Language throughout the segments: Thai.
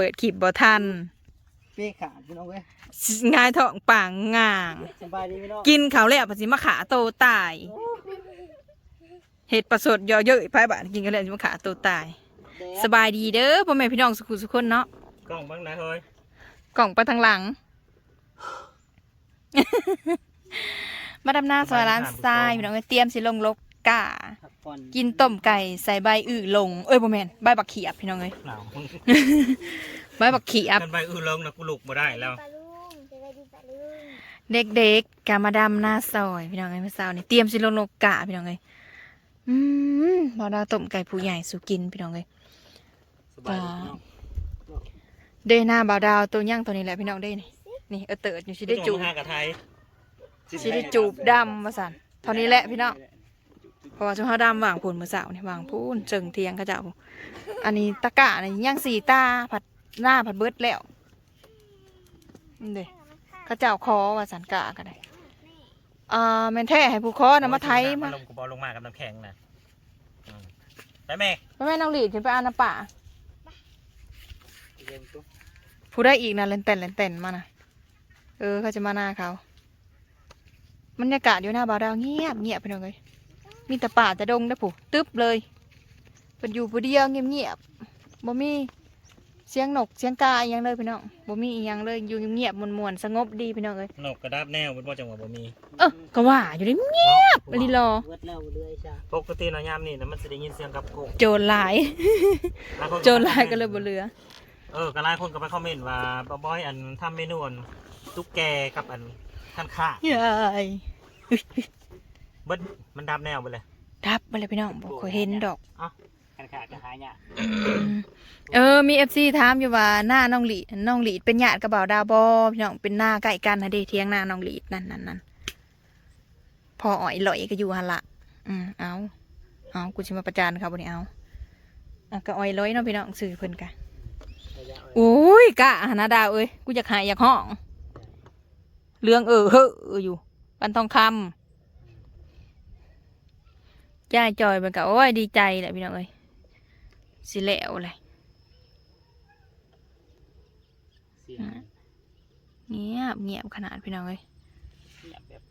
เปิดขีบบ่ทันเป้ขาดพี่น้องเว้ยง่ายท้องป่างง่าง สบายดีพี่น้องกินเขาวแล้วภาษีมาขาโตตายเห็ดประสดเยอะเยอะๆไปบ้านกินกันแล้วสิมาขาโตตาย แดดสบายดีเด้อพ่อแม่พี่น้องสุขุสุขคนเนาะ กล้องบ้างนะเฮ้ยกล่องไปทางหลัง มาดำหน้าซอยร้านทรายพี่น้องเอ้ยเตรียมสิลงลก กาพักผ่อนกินต้มไก่ใส่ใบอื้อลง เอ้ยบ่แม่นใบบักเขียบพี่น้องเอ้ย หนาวใบบักเขียบ กันไปอื้อลงนะกูลุกมาได้แล้ว ปลาลุงจะได้ดีปลาลุงเด็กๆกามาดำหน้าซอยพี่น้องเอ้ยเมื่อเช้านี่เตรียมสิลงลกกาพี่น้องเอ้ยอืมบ่าวดาวต้มไก่ผู้ใหญ่สุกินพี่น้องเอ้ย สบายดีพี่น้อง เดหน้าบ่าวดาวตัวย่างตัวนี้แหละพี่น้องเด้นี่นี่เออเติร์ดอยู่สิได้จูบม่ต้องมาหากับไทยสิได้จูบดำมาสั่นเท่านี้แหละพี่น้อง เพราะว่าชุดเฮาดำวางพูนมือเสานี่วางพูนเจิงเทียงเขาเจ้า อันนี้ตะกะนี่ย่างสีตาผัดหน้าผัดเบิดแล้วนี่เด้เขาเจ้าคอว่าสันกะก็ได้อ่าแม่นแท้ให้ผู้คอนะมาไทยมาลงกูบอลลงมากับน้ำแข็งนะอืมไปแม่แม่แม่น้องหลีดขึ้นไปเอาน้ำป่าเย็นตุ๊ผู้ได้อีกนะเล่นเต้นเล่นเต้นมานะเออเขาจะมาหน้าเขาบรรยากาศอยู่หน้าบ่าวดาวเงียบเงียบไปหน่อยเลย มีแต่ป่าแต่ดงได้อผู้ตึ๊บเลยเป็นอยู่ผู้เดียวเงียบเงียบๆบ่มีเสียงนกเสียงกาอหยังเลยพี่น้องบ่มีอีหยังเลยอยู่เงียบๆมวนๆสงบดีพี่น้องเอ้ยนกกระดาบแนวเป็นว่าจังหวะบ่มีเออก็ว่าอยู่ได้เงียบลีรอเวิดแล้วเรื่อยจ้าปกตินะยามนี่นะมันจะได้ยินเสียงกับโกงโจรหลาย หลายคนโจรหลายก็เลยบ่เหลือ เออก็หลายคนก็ไปคอมเมนต์ว่าบอบอยอันทำเมนูอันตุ๊กแกกับอันท่านข้า ยาย เบิ้ลมันดับแนวไปเลยดับไปเลยพี่น้องบ่เคยเห็นดอกกันขาดจะหายเนี่ยเออมีเอฟซีถามอยู่ว่าหน้าน้องหลีดน้องหลีดเป็นญาติกับบ่าวดาวบอพี่น้องเป็นหน้าใกล้กันนะเด้เทียงหน้าน้องหลีดนั่นนั่นนั่นพออ่อยลอยก็อยู่หันละอืมเอาเอากูจะมาประจานเขาบนนี้เอาอะก็อ่อยลอยเนาะพี่น้องสื่อเพิ่นกันระยะโอ้ยกะหานาดาวเอ้ยกูอยากหายอยากห้อง เรื่องเออเฮ้ออยู่ปันทองคำ ย่ายจอยมันก็โอ้ยดีใจแหละพี่น้องเอ้ยสิแล้วเลยเสียงเงียบเงียบขนาดพี่น้องเอ้ยเงียบแบบ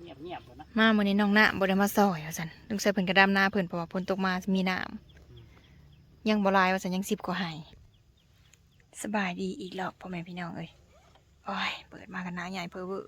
เงียบเงียบเลยนะมามื้อนี้น้องน้ำบ่ได้มาซอยว่าซั่นต้องใส่เพิ่นกระดำหน้าเพิ่นเพราะว่าฝนตกมามีน้ำยังบ่หลายว่าซั่นยัง10กว่าให้สบายดีอีกแล้วพ่อแม่พี่น้องเอ้ยโอ้ยเปิดมากันหน้าใหญ่เพ้อเว้อ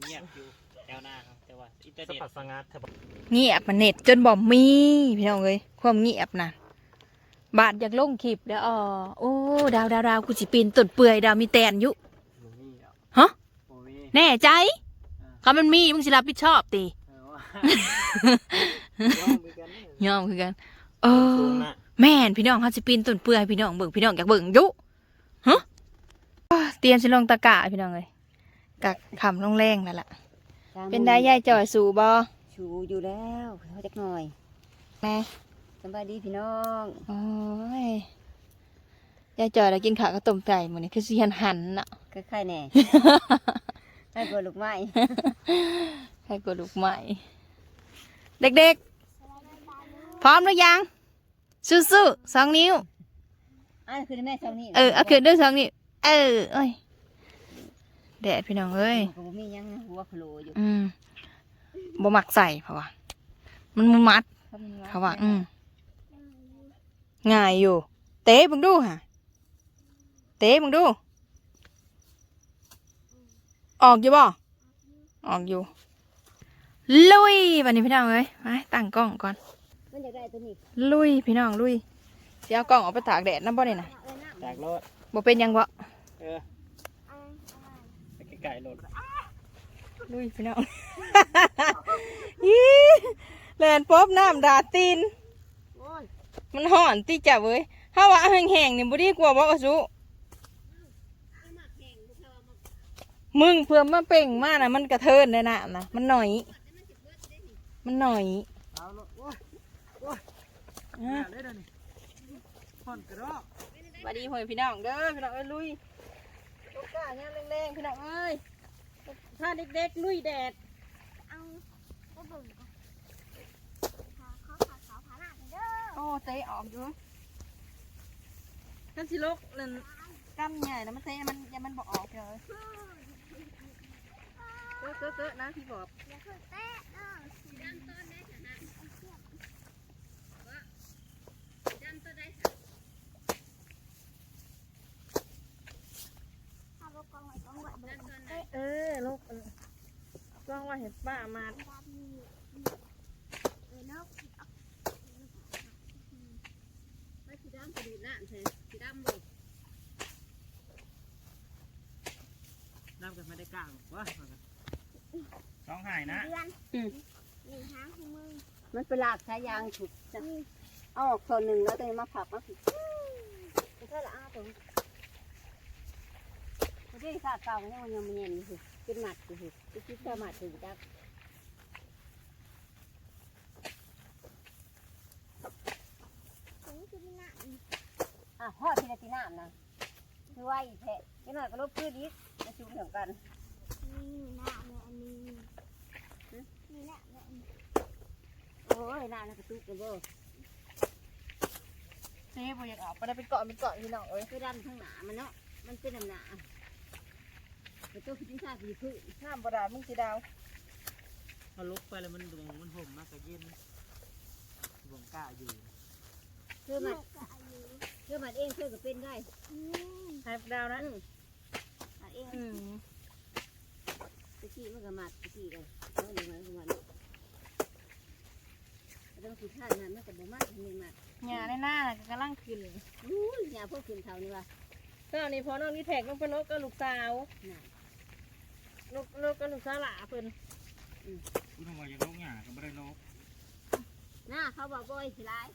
เงียบอยู่แถวหน้าครับ แต่ว่าอินเทอร์สเน็ตปัดสงัดเธอบอกเงียบมันเน็ตจนบ่มีพี่น้องเอ้ยความเงียบน่ะ บาดอยากลงคลิปแล้วอ๋อโอ้ดาวดาวดาวกูสิปีนต้นเปื่อยดาวมีแตนอยู่ บ่มีอะฮะ บ่มีแน่ใจคำมันมีมึงสิรับผิดชอบติเออว่าย่อมเหมือนกันเนี่ยยอมคือกัน เออสูงนะแม่นพี่น้องเขาสิปีนต้นเปื่อยให้พี่น้องเบิ่งพี่น้องอยากเบิ่งอยุฮะอ้าเตรียมสิลงตะกร้าพี่น้องเลยกักคำลงแรงนั่นแหละ เป็นได้ยายจ่อยสู่บ่ชูอยู่แล้วเขาจักหน่อยแม่สบายดีพี่น้องโอ้ยยายจ่อยได้กินข้าวกับต้มไก่มื้อนี้คือสิหันหันๆน่ะ คล้ายๆแน่ ให้กลัวลูกไม้ให้กดลูกใหม่ เด็กๆ พร้อมหรือยัง สู้ๆสองนิ้ว อันคือแม่ช่องนี้ เออเอาขึ้นด้วยสองนิ้ว เออเอ้ย แดดพี่น้องเอ้ยก็บ่มีหยังหัวโผล่อยู่อืมบ่มักใส่เพราะว่ามันมันมัดเขามีเขาว่า อืมง่ายอยู่ เตะมึงดูฮะเตะมึงดู ออกอยู่บ่ออกอยู่ ลุยวันนี้พี่น้องเอ้ยมาตั้งกล้องก่อน มันอยากได้ตัวนี้ลุยพี่น้องลุยเสียเอากล้องออกไปตากแดดน้ำบ่นี่นะจากรถบ่เป็นหยังบ่เออ ไปไกลๆรถลุยพี่น้อง ยี่แลนป๊อบน้ำดาตีนมันห่อนตีจับเว้ยถ้าว่าแห้งๆนี่บ่ดีกว่าบ่กระสุมึงเพื่อมาเป่งมานะมันกระเทินในน้ำนะมันหน่อย มันหน่อยเอารถโอ้ยอะ ได้แล้วนี่ผ่อนกระดอก สวัสดีพ่อแม่พี่น้องเด้อพี่น้องเอ้ยลุย ลูกกาเนี่ยแรงๆพี่น้องเอ้ยถ้าเด็กๆลุยแดดเอาไปเบิ่งก่อนขอขอขอผาหน้าหน่อยเด้อโอ้เตะออกอยู่นั่นสิลกนั่นกำใหญ่แล้วมันเตะมันยังมันบอกออกเลยเกอะเกอะเกอะนะพี่บอกอย่าเพิ่งเตะเนาะ เอาลูกกองไว้กองไว้เบิ่งเออลูกกล้องว่าเห็นป้ามาดำนี่เออนกไม่สีดำกระดิ่งน่ะใช่สีดำเลยน้ำกันไม่ได้กลางวะร้องไห้นะเดือนหนึ่งหางของมึงมันเป็นหลากสายยางฉุกจะเอาออกส่วนหนึ่งแล้วตัวนี้มาผักมาผิดเท่าละอ้าผม ไม่ได้าเก่าเนี่ยมันยังไมันเย็นอยู่เป็นหมัดอยู่จะคิดว่าหมัดถึงจะถึงคือหน้าอะห่อทีละตีน้ำนะคือว่าอีแทะนี่หน่อยก็ลบพืชอีกมาชุมเหมือนกันนี่หน้าเนี่ยอันนี้นี่หน้าเนี่ยโอ้ยน้ำนั่นกระตุกกันเบ้อเจ๊บอกอยากเอาไปได้เป็นเกาะเป็นเกาะพี่น้องเอ้ยคือดำข้างหนามันเนาะมันเป็นหนา แต่ตัวคิดว่าคือพืชห้ามบดามึงสีดาวพอลุกไปแล้วมันดวงมันห่มมากกะเย็นดวงกล้าอยู่คือมันก็อายุคือมันเองคือก็เป็นได้อืมให้ดาวนะอืมมันเองอืมตะกี้มันก็หมัดตะกี้เลยแล้วเดี๋ยวมันก็มันต้องคิดท่านนั้นมันก็บ่มากมีหมัดหญ้าในหน้าน่ะก็กำลังขึ้นอู้ยอย่าพวกขึ้นเท่านี้ว่ะเจ้านี่พอน้องนี่แท็กต้องเป็นลูกกับลูกสาวน่ะ ลูกลูกกับลูกสาวหล่าเพิ่นคุณทำไมยังโลกหยาก็ไม่ได้โลกหน้าเขาบอกบ่อยสิร้าย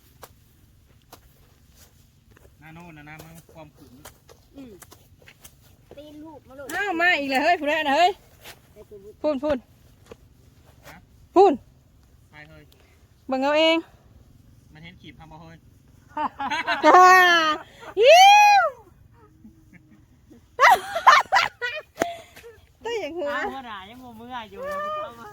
หน้าโน่นนะนะมันความขุ่นอืมตีนลูกมาลูกอ้าวมาอีกเลยเฮ้ยผู้ใดนะเฮ้ยไอ้ตัวบุตรพูนพูนพูนใครเฮ้ยเบิ่งเอาเองมันเห็นขีบพามาเฮ้ยจ้ายิ้วตัว อย่างหัวอ้าวหัวหน้ายังงงมืออยู่นะมันเข้ามา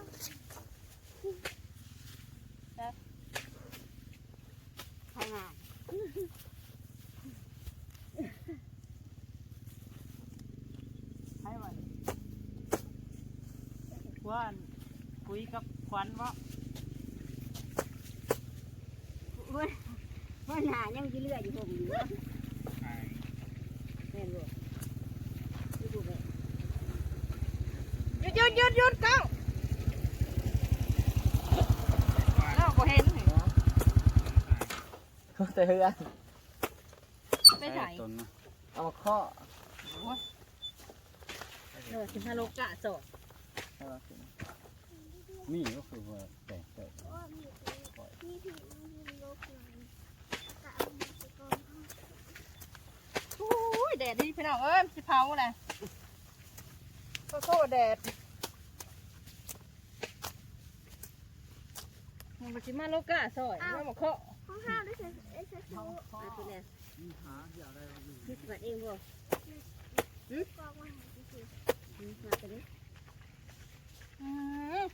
ทำงานใช่ไหมว่าคุยกับขวัญว่าเว้ยว่าหน้ายังสิเลือดอยู่ผมอยู่วะใช่แม่นบ่ดูดูไป หยุดหยุดหยุดก้าว่าเอ้าบ่เห็นแต่เฮือนไปไหนเอามาข้อเออสิพาโลกะสอบนี่ก็คือว่าแต่แต่โอ้มีมีผีมีโลกเลยแดดดีพี่น้องเอ้ยสิเผาแหละโทษแดด มันบ่สิมาโลกะสอยมาบ่เคาะห้องห้าวด้วยเซเอสซูมาตัวแรกหาเดี๋ยวได้มาอยู่คิดบัดเองบ่กองมาหาที่สุดอืมมาตัวนี้อืม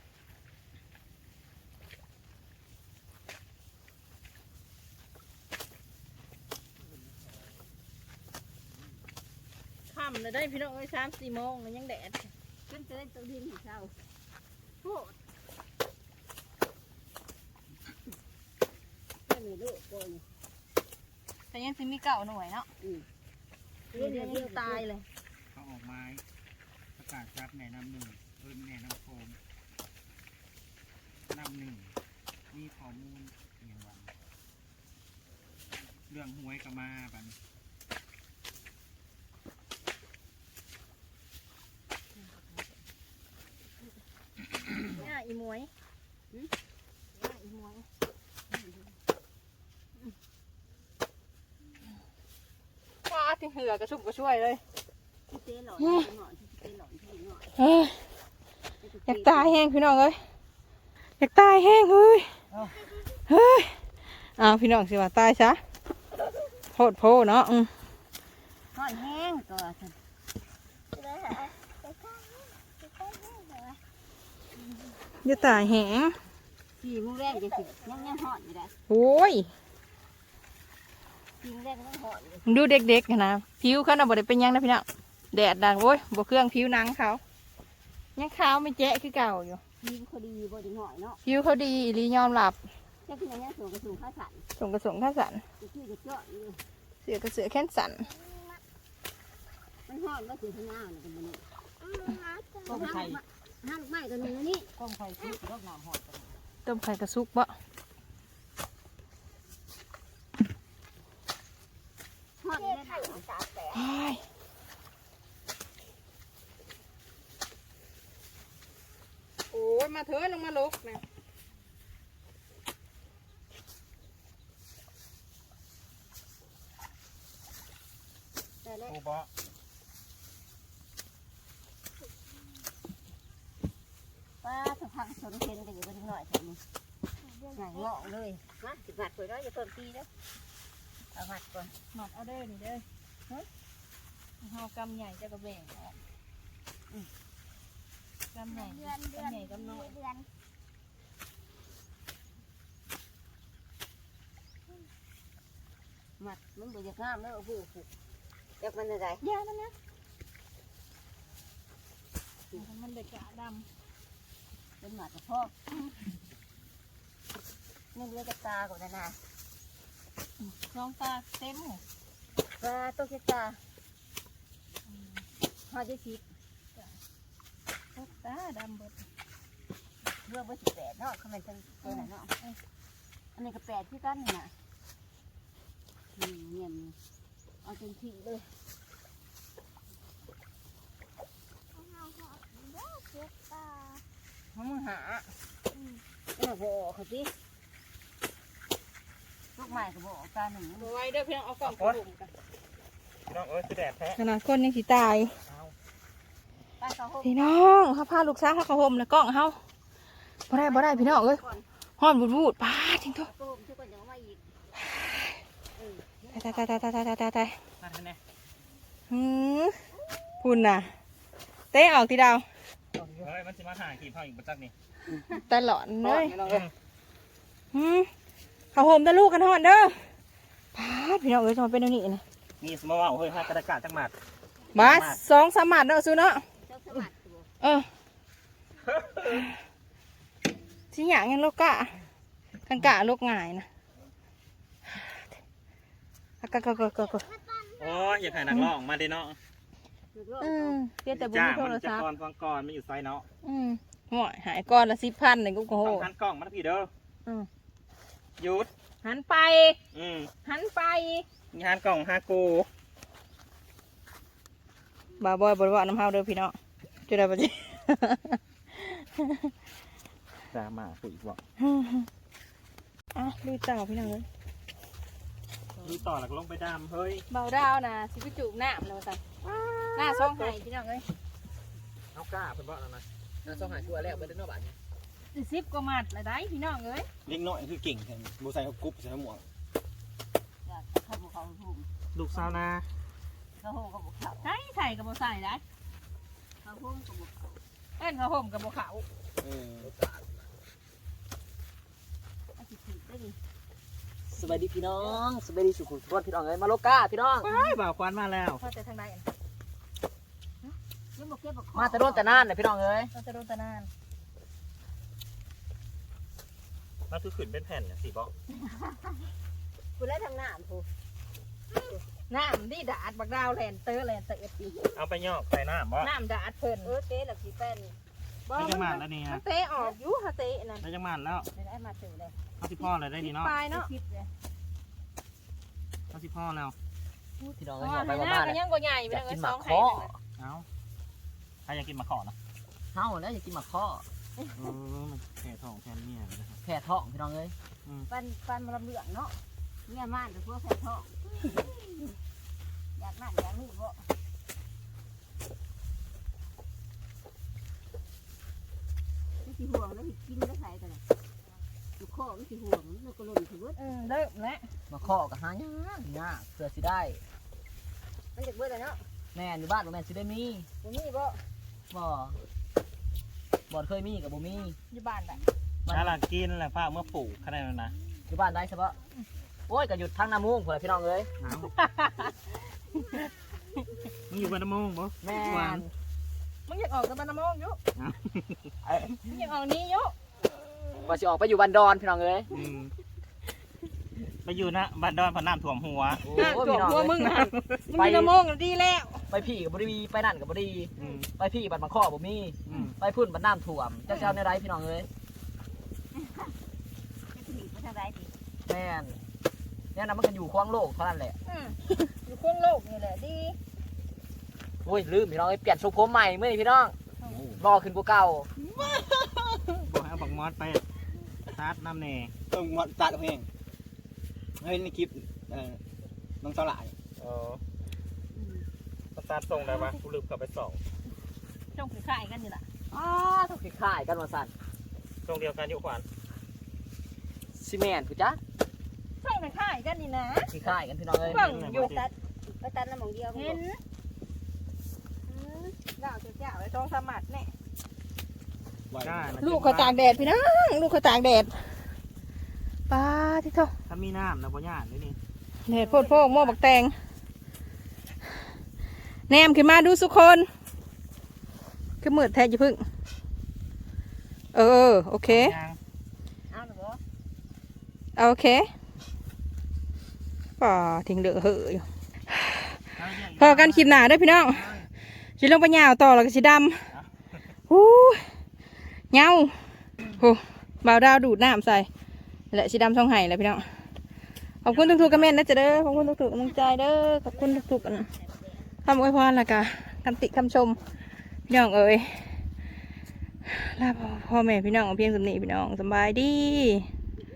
ค่ำเลยได้พี่น้องเอ้ยสามสี่โมงแล้วยังแดดขึ้นจะได้ตัวดินของเราโอ้ไม่ลูกโกนแต่ยังสิมีเก่าหน่วยเนาะอืมเรียนยังตายเลยเขาออกไม้ประกาศจับแม่น้ำหนึ่งเอิ้นแม่น้ำโขงน้ำหนึ่งมีข้อมูลอย่างวันเรื่องหวยก็มาบันเนี่ยอีหมวยเนี่ยอีหมวยว้า ที่เหือกระชุ่มกระช่วยเลยที่เต้หลอนที่หน่อยที่เต้หลอนที่หน่อยเฮ้ยอยากตายแห้งพี่น้องเอ้ยอยากตายแห้งเฮ้ยเฮ้ยอ้าวพี่น้องสิว่าตายซะโพดโพเนาะอืมนอนแห้งก็เลยเหรอไปข้างไปข้างเหรออย่าตายแห้งสี่โมงแรกจะสิยังยังหอดอยู่ได้โอ้ย จริงแรกก็ต้องหอนเลยมึงดูเด็กๆนะผิวเขาน่ะบ่ได้เป็นหยังนะพี่น้องแดดดังโอ้ยบ่เครื่องผิวหนังเขายังขาวไม่แจ๊ะคือเก่าอยู่ยิงคดีบ่ได้หน่อยเนาะผิวเขาดีอีหลียอมรับจะคืออย่างนี้สูงกระสูงข้าสันส่งกระสงข้าสันจะคือจะเจาะอยู่เสือกระเสือแค้นสันมันหอนก็เสียข้างหน้าเนี่ยเป็นมันนี่อืมหาจังก็ห้ามห้ามไม่ตัวนึงนี่ก้องไฟซื้อรอบน้ำหอดต้มไข่กระซุกบ่ หอนได้ไข่สาแส เฮ้ย โอ้ยมาเถอะลงมาลกนะแต่แล้วกูบอป้าสักพักสนเคนกันอยู่กันหน่อยสิหงายงอกเลยมาสิบาทไปด้วยอย่าเพิ่มปีเด้อ เอาหัดก่อนหมดเอาเด้อนี่เด้อฮะเฮากำใหญ่จะกระแบ่งออกอืมกำใหญ่เดือนเดือนกำใหญ่กำน้อยเดือนหมัดมันบ่อยากงามแล้วโอ้โหอยากมันอะไรยามันนะมันเด็กกะดเป็นหมัดกับพ่อนี่เลือดตาก่อนนะำ น้องตาเต็มปลาตุ๊กตาห้าจะสิบลูกตาดำเบิดเรื่องว่าสิบแปดเนาะเขาเป็นจังตัวไหนเนาะอันนี้ก็แปดที่กันนี่นะนี่เงียบนี่เอาเต็มที่เลยเอาเอาเอาเด้อเจ็บตาเขามึงหาก็มาบอกเขาสิ ลูกใหม่ก็บอกตาหนึ่งบไว้เด้อเพียงเอากล่องกระดุมกันพี่น้องเอ้ยคือแดดแท้ขนาดคนยังสิตายป้าเขาหกพี่น้องเขาพาลูกสาวเขาเขาห่มแล้วกล้องเขาบ่ได้บ่ได้พี่น้องเอ้ยก่อนห้อนบูดบูดป้าทิ้งตัวก็ผมช่วยกันยังมาอีกเออตายตายตายตายตายตายตายตายมาทางไหนหืมพุ่นน่ะ เตะออกทีดาวเฮ้ยมันสิมาหากี่พ่ออีกประจักนี่ตลอดเลยอืมหืม เขาห่มแตะลูกกันหอนเด้อพาดพี่น้องเอ้ยจะมาเป็นอันนี้นะนี่สมมติว่าเฮ้ยห้ากระดาษจักหมัดบาสสองสามหมัดเนาะซูเนาะเจ้าสมัครตัวเออที่อย่างงั้นโลกกะกันกะโลกง่ายนะอะกะกะกะกะกะโอ้ยอย่าถ่ายนักร้องมาดิเนาะลูกโลกอืมเพียงแต่บุญจ้าโทมันรจะศัพก่อท์นฟังก่อนมันอยู่ไซเนาะอืมห่วยหายก้อนละสิบพันหนึ่งกูโอ้โหสองพันกล่องมาทั้งพี่เด้ออืม หยุด หันไป อืมหันไปมีห้านกล่องห้ากูบ่าวบอยบริวารน้ำเฮาเด้อพี่น้องจุดได้ปะจิจ้ามาคุยอีกบอกอะลุยต่อพี่น้องเลยดูต่อหลักลงไปดามเฮ้ยเบาดาวนะสิไปจูบน้ำเลยว่าซั่นหน้าซ่องไห้พี่น้องเลยเอากล้าเพิ่นบอกแล้วนะน่าสองหาชัวร์แล้วไปเดินนอกบ้านเนี่ย สิบกว่าหมัดละได้พี่น้องเอ้ยเล็กน้อยคือเก่งแทนบูใส่เขากรุ๊บใส่เขาหมวกอยากเข้าบุกเขาหุ่มลูกสาวนาเขาหุ่มเขาบุกเขาใส่ใส่กับบ่ใส่ได้เขาหุ่มเขาบุกเขาเอ็นเขาห่มกับบ่เขาเอออาทิตย์ถึงได้ดิสบายดีพี่น้องสบายดีสุขุมสุขพี่น้องเอ้ยมาโลกาพี่น้องไปบ่าวควันมาแล้วพอแต่ทางใดอันยังบุกเก็บบุกมาแต่โดนแต่นานเลยพี่น้องเอ้ยเราจะโดนตะนาน มันคือขึ้นเป็นแผ่นเนี่ยสิบอกคุณได้ทำงานผู้น้ำดีดาดบักดาวแลนเตอร์แลนเตอร์ปีเอาไปยอกใส่น้ำบ่น้ำดาดเพิ่นเออเจ๊หลักสีแป้นได้จังหมัดแล้วนี่มัฮะนเตะออกอยู่ฮะเตะนั่นได้จังหมัดแล้วไม่ได้มาถึงเลยเอาสิพ่อเลยได้ดีเนาะปลายเนาะคิดเลยเอาสิพ่อแล้วพี่น้องอ๋เอ้ยอไปให้หบ้าน้านก็เนี่ยยังบ่ใหญ่ไปอยากเลยกินหสมาองกไข่ข้อนั่นน่ะเอาใครอยากกินมะขอนะเฮ้าแล้วอยากกินหมากข้อ เออมันแผ่ท้องแผ่เมียเลยนะครับแผ่ท้องพี่น้องเอ้ยปันปันมาลำเหลืองเนาะเนี่ยม่านแต่พวกแผ่ทองอยากนั่นอยากนี่บ่ไม่สิห่วงแล้วสิกินแล้วใส่กันเลยลูกข้อไม่สิห่วงแล้วก็หล่นถือว่าอืมเริ่มแล้วหมากข้อกับหายากยากเพื่อสิได้มันจะเบื่อแล้วเนาะแม่นอยู่บ้านบ่แม่นสิได้มีบ่มีบ่บ่ บ่เคยมีกับบ่มีอยู่บ้านได้บ้านถ้าเรากินแล้วผ้าเมื่อปลูกขนาดนั้นนะอยู่บ้านได้ใช่ปะโอ้ยก็หยุดทั้งน้ำมูกเพื่อนพี่น้องเอ้ยเอามึงอยู่บ้านน้ำมงบ่แม่หวาน นมึงอยากออกกับบ้านน้ำมงอยุเอ้ยมึงอยากออกนี้อยุว่าสิออกไปอยู่บันดอนพี่น้องเอ้ยอืม ไปอยู่นะบ้านดอนพอน้ำท่วมหัวโอ้อะยจพี่บน้องตัวเอ้ยมึงนะมึงอยู่น้ำมงน่ะดีแล้ว ไปพี่กับบริวีไปนั่นกับบรีอืม ไปพี่บันมาข้อบ่มีอืม ไปพุ่นบันน้ำท่วมเจ้าเจ้าในไรพี่น้องเอ้ยจะหนีไปทางใดดิแม่นเนี่ยนะมันกันอยู่ควางโลกเท่านั้นแหละอืมอยู่โค้งโลกนี่แหละดีโอ้ยลืมพี่น้องเอ้ยเปลี่ยนทรงผมใหม่เมื่อนี้พี่น้องรอขึ้นกว่าเก่าบอกให้เอาบักมอสไปซาดน้ำแน่เออมาตัดเอาเอง เฮ้ยในคลิปเออน้องสลายอ๋อซาดส่งได้ปะกูลืมเข้าไปส่องจงคือข่ายกันนี่แหละอ้าต้องคล้ายๆกันมาสั่นส่งเดียวกันอยู่ขวานซีเมนต์ผู้จ้าจงคือข่ายกันนี่นะคล้ายๆกันพี่น้องเอ้ยเบิ่งอยู่ตัดไปตัดน้ำหมองเดียวเห็นอืมดาวเจ้าๆไอ้ทองสมัดเนี่ยไว้ได้นะลูกเขาตากแดดพี่น้องลูกเขาตากแดด ป้าที่เท่าถ้ามีน้ำนะบ่ยากเลยนี่แดดโพดโพกหม้อบักแตงแนมขึ้นมาดูสุคนคือมืดแท้จะพึ่ง เออ โอเคยังเอาหนูบ่เอาโอเคป่าทิ้งเดือเหอะอยู่พอกันคลิปหนาเด้วยพี่น้องสิลงไปยาวต่อแล้วก็สิดำหูเงาโหบ่าวดาวดูดน้ำใส่ และสีดำช่องไห่แล้วพี่น้องขอบคุณทุกๆกระเม็นนะจ๊ะเด้อขอบคุณทุกๆกำลังใจเด้อขอบคุณทุกๆกันคำอวยพรละกะคำติคำชมพี่น้องเอ๋ยลาพ่อพ่อแม่พี่น้องเพียงสำนีพี่น้องสบายดี